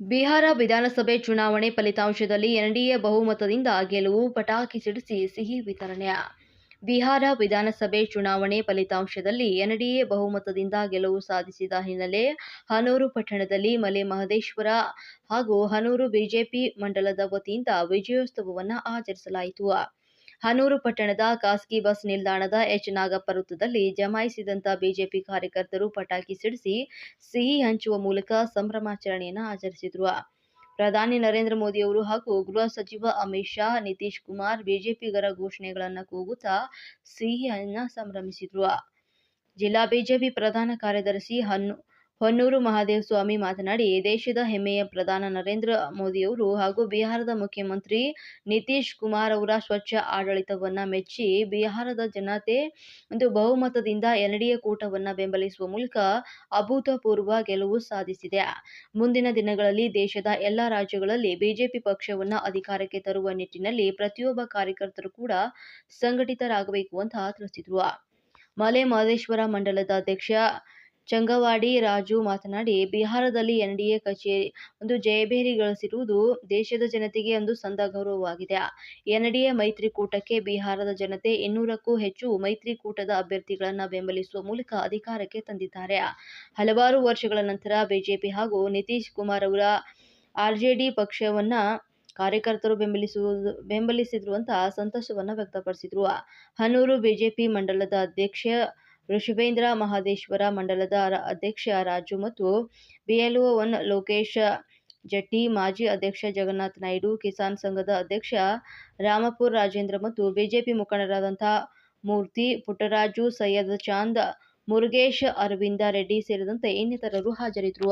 ಬಿಹಾರ ವಿಧಾನಸಭೆ ಚುನಾವಣೆ ಫಲಿತಾಂಶದಲ್ಲಿ ಎನ್ಡಿಎ ಬಹುಮತದಿಂದ ಗೆಲುವು ಪಟಾಕಿ ಸಿಡಿಸಿ ಸಿಹಿ ವಿತರಣೆ. ಬಿಹಾರ ವಿಧಾನಸಭೆ ಚುನಾವಣೆ ಫಲಿತಾಂಶದಲ್ಲಿ ಎನ್ಡಿಎ ಬಹುಮತದಿಂದ ಗೆಲುವು ಸಾಧಿಸಿದ ಹಿನ್ನೆಲೆ ಹನೂರು ಪಟ್ಟಣದಲ್ಲಿ ಮಲೆ ಮಹದೇಶ್ವರ ಹಾಗೂ ಹನೂರು ಬಿಜೆಪಿ ಮಂಡಲದ ವತಿಯಿಂದ ವಿಜಯೋತ್ಸವವನ್ನು ಆಚರಿಸಲಾಯಿತು. ಹನೂರು ಪಟ್ಟಣದ ಖಾಸಗಿ ಬಸ್ ನಿಲ್ದಾಣದ ಎಚ್. ನಾಗಪ್ಪ ವೃತ್ತದಲ್ಲಿ ಜಮಾಯಿಸಿದಂತ ಬಿಜೆಪಿ ಕಾರ್ಯಕರ್ತರು ಪಟಾಕಿ ಸಿಡಿಸಿ, ಸಿಹಿ ಹಂಚುವ ಮೂಲಕ ಸಂಭ್ರಮಾಚರಣೆಯನ್ನು ಆಚರಿಸಿದರು. ಪ್ರಧಾನಿ ನರೇಂದ್ರ ಮೋದಿಯವರು ಹಾಗೂ ಗೃಹ ಸಚಿವ ಅಮಿತ್ ಶಾ, ನಿತೀಶ್ ಕುಮಾರ್ ಬಿಜೆಪಿಗರ ಘೋಷಣೆಗಳನ್ನು ಕೂಗುತ್ತಾ ಸಿಹಿಯನ್ನ ಸಂಭ್ರಮಿಸಿದ್ರು. ಜಿಲ್ಲಾ ಬಿಜೆಪಿ ಪ್ರಧಾನ ಕಾರ್ಯದರ್ಶಿ ಹನ್ನು ಹೊನ್ನೂರು ಮಹಾದೇವ ಸ್ವಾಮಿ ಮಾತನಾಡಿ, ದೇಶದ ಹೆಮ್ಮೆಯ ಪ್ರಧಾನ ನರೇಂದ್ರ ಮೋದಿಯವರು ಹಾಗೂ ಬಿಹಾರದ ಮುಖ್ಯಮಂತ್ರಿ ನಿತೀಶ್ ಕುಮಾರ್ ಅವರ ಸ್ವಚ್ಛ ಆಡಳಿತವನ್ನ ಮೆಚ್ಚಿ, ಬಿಹಾರದ ಜನತೆ ಒಂದು ಬಹುಮತದಿಂದ ಎನ್ಡಿಎ ಕೂಟವನ್ನ ಬೆಂಬಲಿಸುವ ಮೂಲಕ ಅಭೂತಪೂರ್ವ ಗೆಲುವು ಸಾಧಿಸಿದೆ. ಮುಂದಿನ ದಿನಗಳಲ್ಲಿ ದೇಶದ ಎಲ್ಲ ರಾಜ್ಯಗಳಲ್ಲಿ ಬಿಜೆಪಿ ಪಕ್ಷವನ್ನ ಅಧಿಕಾರಕ್ಕೆ ತರುವ ನಿಟ್ಟಿನಲ್ಲಿ ಪ್ರತಿಯೊಬ್ಬ ಕಾರ್ಯಕರ್ತರು ಕೂಡ ಸಂಘಟಿತರಾಗಬೇಕು ಅಂತ ತಿಳಿಸಿದ್ರು. ಮಲೆ ಮಹದೇಶ್ವರ ಮಂಡಲದ ಅಧ್ಯಕ್ಷ ಚಂಗವಾಡಿ ರಾಜು ಮಾತನಾಡಿ, ಬಿಹಾರದಲ್ಲಿ ಎನ್ಡಿಎ ಕಚೇರಿ ಒಂದು ಜಯಭೇರಿ ಗಳಿಸಿರುವುದು ದೇಶದ ಜನತೆಗೆ ಒಂದು ಸಂದ ಗೌರವವಾಗಿದೆ. ಎನ್ಡಿಎ ಮೈತ್ರಿಕೂಟಕ್ಕೆ ಬಿಹಾರದ ಜನತೆ ಇನ್ನೂರಕ್ಕೂ ಹೆಚ್ಚು ಮೈತ್ರಿಕೂಟದ ಅಭ್ಯರ್ಥಿಗಳನ್ನು ಬೆಂಬಲಿಸುವ ಮೂಲಕ ಅಧಿಕಾರಕ್ಕೆ ತಂದಿದ್ದಾರೆ. ಹಲವಾರು ವರ್ಷಗಳ ನಂತರ ಬಿಜೆಪಿ ಹಾಗೂ ನಿತೀಶ್ ಕುಮಾರ್ ಅವರ ಆರ್ಜೆಡಿ ಪಕ್ಷವನ್ನ ಕಾರ್ಯಕರ್ತರು ಬೆಂಬಲಿಸುವುದು ಬೆಂಬಲಿಸಿದ್ರು ಅಂತ ಸಂತಸವನ್ನ ವ್ಯಕ್ತಪಡಿಸಿದ್ರು. ಹನೂರು ಬಿಜೆಪಿ ಮಂಡಲದ ಅಧ್ಯಕ್ಷ ಋಷಭೇಂದ್ರ ಮಹದೇಶ್ವರ ಮಂಡಲದ ಅಧ್ಯಕ್ಷ ರಾಜು ಮತ್ತು ಬಿಎಲ್ಒ ಒನ್ ಲೋಕೇಶ್ ಜಟ್ಟಿ ಮಾಜಿ ಅಧ್ಯಕ್ಷ ಜಗನ್ನಾಥ್ ನಾಯ್ಡು ಕಿಸಾನ್ ಸಂಘದ ಅಧ್ಯಕ್ಷ ರಾಮಪುರ್ ರಾಜೇಂದ್ರ ಮತ್ತು ಬಿಜೆಪಿ ಮುಖಂಡರಾದಂಥ ಮೂರ್ತಿ ಪುಟ್ಟರಾಜು ಸೈಯದ್ ಚಾಂದ್ ಮುರುಗೇಶ್ ಅರವಿಂದ ರೆಡ್ಡಿ ಸೇರಿದಂತೆ ಇನ್ನಿತರರು ಹಾಜರಿದ್ದರು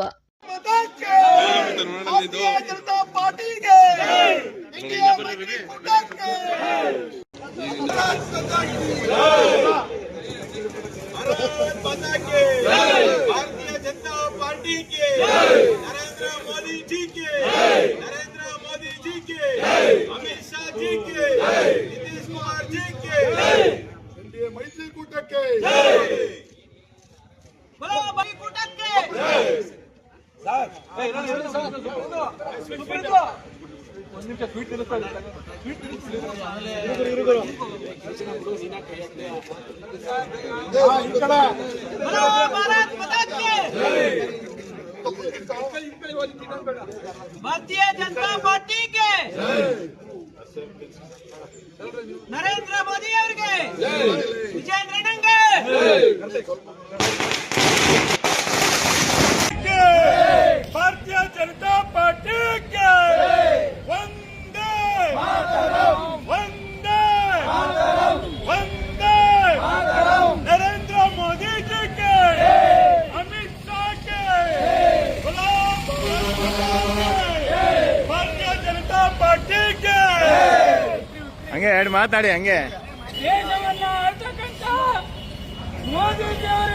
बोलो भारत माता की भारतीय जनता पार्टी के ನರೇಂದ್ರ ಮೋದಿ ಅವರಿಗೆ ವಿಜೇಂದ್ರ ಹಂಗೆ ಎರಡು ಮಾತಾಡಿ ಹಂಗೆ. ದೇಶವನ್ನ ಅವರ.